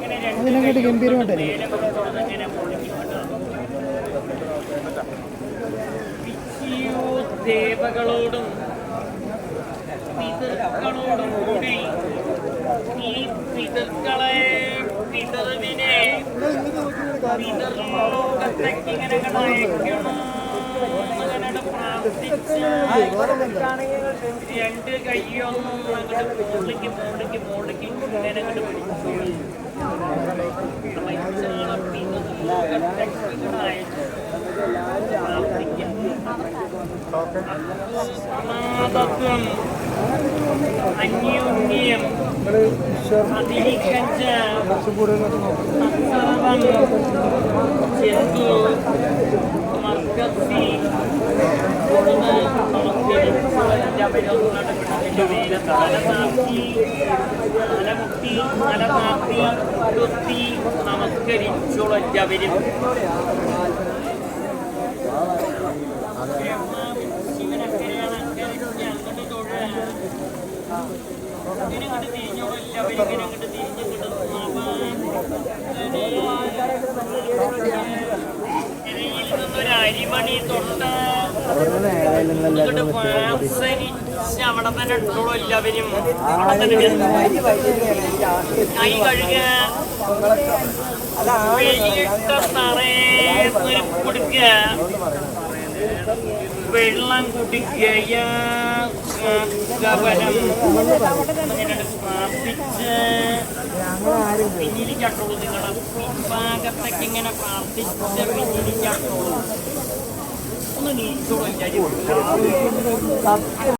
അതിനെക്കാട്ടി ഗംഭീരമായിട്ടായിരിക്കും ദേവകളോടും പിതൃക്കളോടും കൂടി ഈ പിതൃക്കളെ പിതൃവിനെ പിതൃലോകത്തേക്ക് ഇങ്ങനെ അയക്കണം രണ്ട് കൈയൊന്നും അങ്ങോട്ട് മോളിലേക്ക് മോളിലേക്ക് മോളിലേക്ക് ഇങ്ങനെ അങ്ങോട്ട് പിടിച്ചു. സമാപത്വം അന്യോന്യം അതിരിക്കഞ്ച അസർവം ചെന്തു മർക്കസി കൊടുന്ന് തലനാക്കി തലമുട്ടി തലനാക്കി തൊത്തി നമസ്കരിച്ചുളഞ്ഞവരും ശിവനക്കരയാണ് അങ്ങോട്ട് അവിടെ തന്നെ അവിടെ തന്നെ വെള്ളം കുടിക്കുക കവനം അങ്ങനെ പ്രാർത്ഥിച്ച് പിന്നിലിക്കട്ടുള്ളൂ നിങ്ങളെ പിൻഭാഗത്തേക്ക് ഇങ്ങനെ പ്രാർത്ഥിച്ച് പിന്നിലിക്കട്ടുള്ളൂ 이쪽은이야기를 잘.